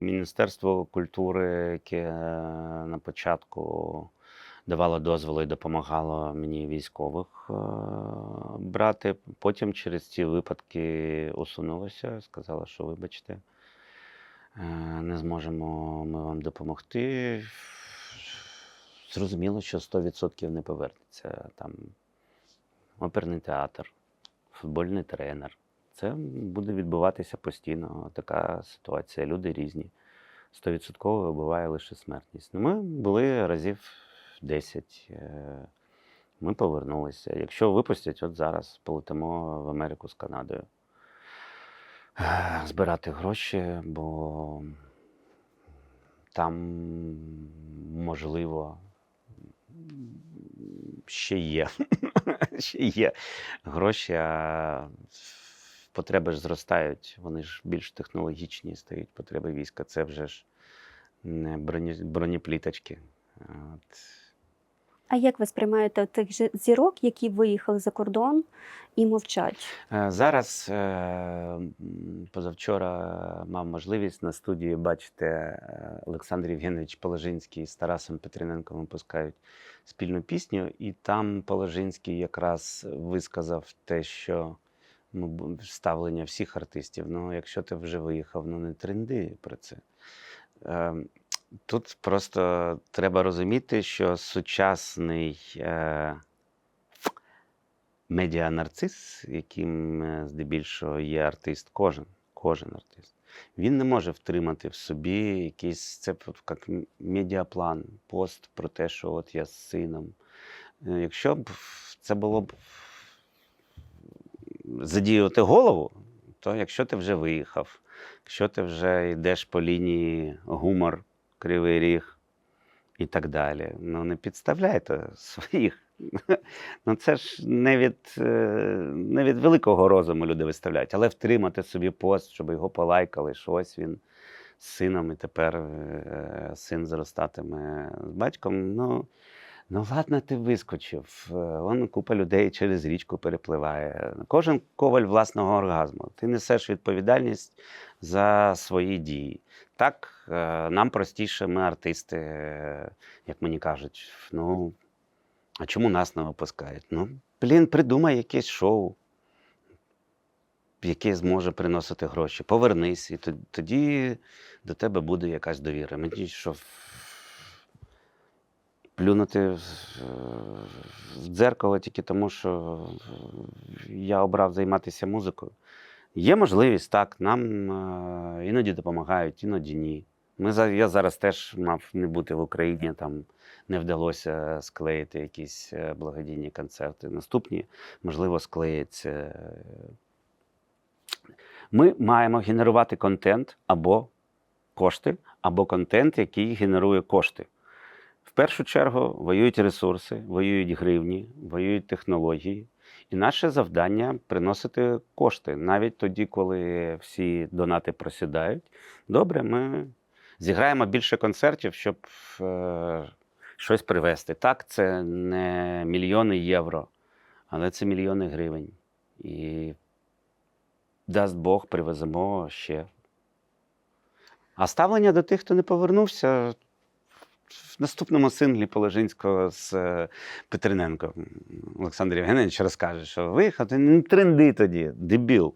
Міністерство культури, яке е, на початку давало дозволи і допомагало мені військових е, брати. Потім через ці випадки усунулося, сказала, що вибачте, е, не зможемо ми вам допомогти. Зрозуміло, що 100% не повернеться там оперний театр, футбольний тренер. Це буде відбуватися постійно. Така ситуація. Люди різні. Стовідсотково буває лише смертність. Ну, ми були разів 10. е, Ми повернулися. Якщо випустять, от зараз полетимо в Америку з Канадою. Збирати гроші, бо там можливо ще є. ще є гроші, а потреби ж зростають, вони ж більш технологічні стають потреби війська. Це вже ж не броні, бронепліточки. От. А як ви сприймаєте тих же зірок, які виїхали за кордон і мовчать? Е, Зараз е, позавчора мав можливість на студії бачити е, Олександр Євгенович Положинський з Тарасом Петриненком випускають спільну пісню, і там Положинський якраз висказав те, що ну, ставлення всіх артистів. Ну, якщо ти вже виїхав, ну не тренди про це. Е, Тут просто треба розуміти, що сучасний е, медіанарцис, яким е, здебільшого є артист, кожен, кожен артист, він не може втримати в собі якийсь це як медіаплан, пост про те, що от я з сином. Е, Якщо б це було б задіювати голову, то якщо ти вже виїхав, якщо ти вже йдеш по лінії гумор, кривий ріг і так далі, ну не підставляйте своїх. Ну, це ж не від, е, не від великого розуму люди виставляють, але втримати собі пост, щоб його полайкали, що ось він з сином, і тепер е, син зростатиме з батьком. Ну, ну ладно, ти вискочив. Е, Вон купа людей через річку перепливає. Кожен коваль власного оргазму. Ти несеш відповідальність за свої дії. Так, е, нам простіше, ми артисти, е, як мені кажуть, ну. А чому нас не випускають? Ну, блін, придумай якесь шоу, яке зможе приносити гроші. Повернись, і тоді до тебе буде якась довіра. Мені що плюнути в дзеркало тільки тому, що я обрав займатися музикою. Є можливість, так, нам е, іноді допомагають, іноді ні. Ми, я зараз теж мав не бути в Україні, там не вдалося склеїти якісь е, благодійні концерти. Наступні, можливо, склеїться. Ми маємо генерувати контент або кошти, або контент, який генерує кошти. В першу чергу воюють ресурси, воюють гривні, воюють технології. І наше завдання приносити кошти навіть тоді, коли всі донати просідають. Добре, ми зіграємо більше концертів, щоб е, щось привезти. Так, це не мільйони євро, але це мільйони гривень. І дасть Бог, привеземо ще. А ставлення до тих, хто не повернувся, в наступному синглі Положинського з е, Петриненко Олександр Євгенович розкаже, що виїхати не тренди тоді, дебіл.